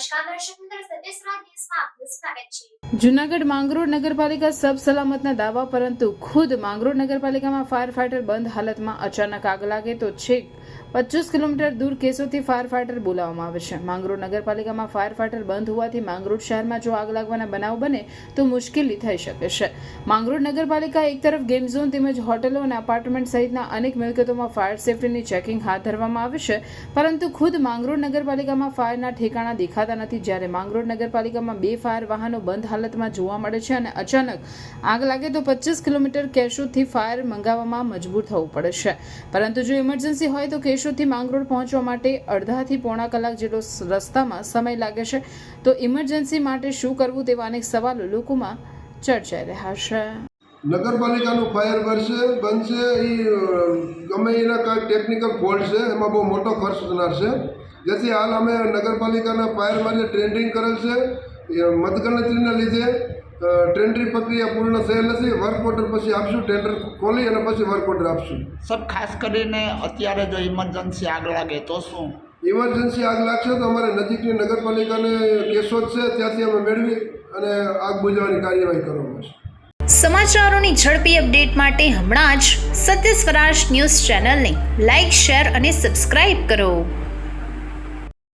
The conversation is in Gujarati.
اشکال داره شکل જુનાગઢ માંગરોળ નગરપાલિકા સબ સલામતના દાવા પરંતુ ખુદ માંગરોળ નગરપાલિકામાં ફાયર ફાઈટર બંધ હાલતમાં અચાનક આગ લાગે તો છેક પચીસ કિલોમીટર દૂર કેસોથી ફાયર ફાઈટર બોલાવવામાં આવે છે. માંગરોળ નગરપાલિકામાં ફાયર ફાઈટર બંધ હોવાથી માંગરોળ શહેરમાં જો આગ લાગવાના બનાવ બને તો મુશ્કેલી થઈ શકે છે. માંગરોળ નગરપાલિકા એક તરફ ગેમ ઝોન તેમજ હોટલો અને અપાર્ટમેન્ટ સહિતના અનેક મિલકતોમાં ફાયર સેફટીની ચેકિંગ હાથ ધરવામાં આવે છે પરંતુ ખુદ માંગરોળ નગરપાલિકામાં ફાયરના ઠેકાણા દેખાતા નથી. જ્યારે માંગરોળ નગરપાલિકામાં બે ફાયર વાહનો બંધ હાલતમાં જોવા મળે છે અને અચાનક આગ લાગે તો પચીસ કિલોમીટર કેશોદથી ફાયર મંગાવવામાં મજબૂર થવું પડે છે. પરંતુ જો ઇમરજન્સી હોય તો કેશોદથી માંગરોળ પહોંચવા માટે અડધાથી પોણા કલાક જેટલો રસ્તામાં સમય લાગે છે. તો ઇમરજન્સી માટે શું કરવું તેવા અનેક સવાલો લોકોમાં ચર્ચાઈ રહ્યા છે. નગરપાલિકાનું ફાયર બનશે બનશે એ ગમે એના કાંઈક ટેકનિકલ ફોલ્ટ છે, એમાં બહુ મોટો ખર્ચ થનાર છે. જેથી હાલ અમે નગરપાલિકાના ફાયર માટે ટ્રેન્ડિંગ કરેલ છે મતગણતરીના લીધે ટેન્ડરી પ્રક્રિયા પૂર્ણ થયેલ નથી. વર્ક ઓર્ડર પછી આપશું ટેન્ડર ખોલી અને પછી વર્ક ઓર્ડર આપશું. સર ખાસ કરીને અત્યારે જો ઇમરજન્સી આગ લાગે તો શું? ઇમરજન્સી આગ લાગશે તો અમારે નજીકની નગરપાલિકાને કેશોદ છે ત્યાંથી અમે મેળવી અને આગ બુઝાવવાની કાર્યવાહી કરવામાં આવશે. સમાચારોની ઝડપી અપડેટ માટે હમણાં જ સત્ય સ્વરાજ ન્યૂઝ ચેનલને લાઇક શેર અને સબસ્ક્રાઇબ કરો.